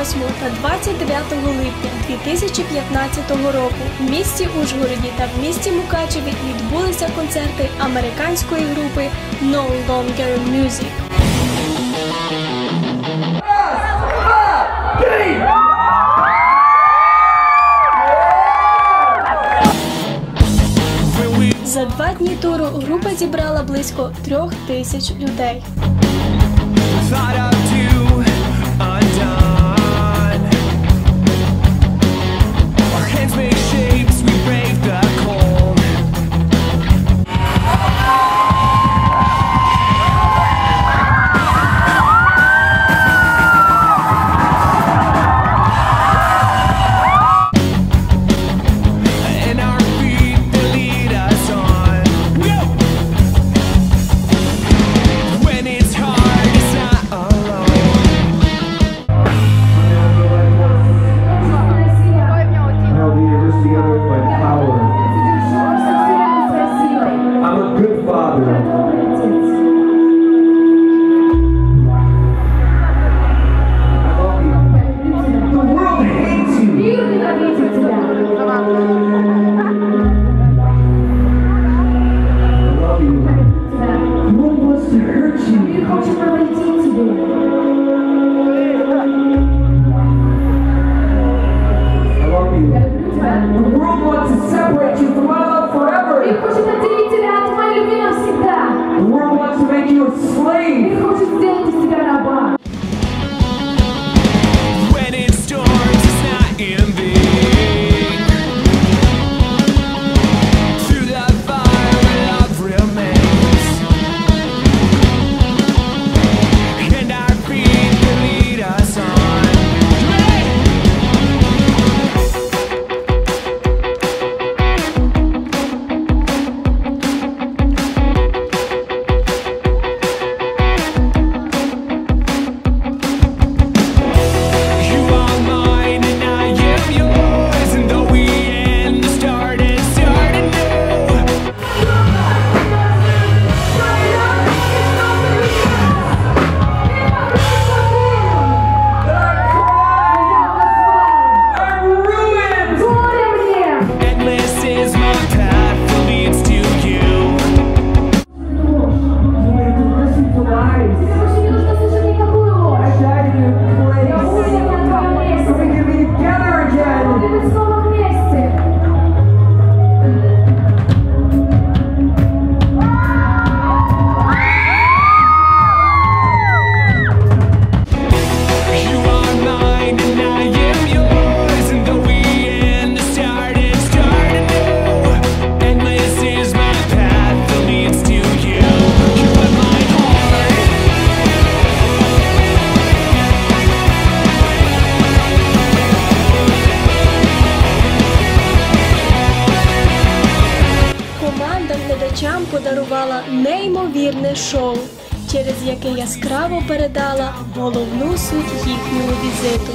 28 та 29 липня 2015 року в місті Ужгороді та в місті Мукачеві відбулися концерти американської групи No Longer Music. За два дні туру група зібрала близько трьох тисяч людей. глядачам подарувала неймовірне шоу, через яке яскраво передала головну суть їхнього візиту.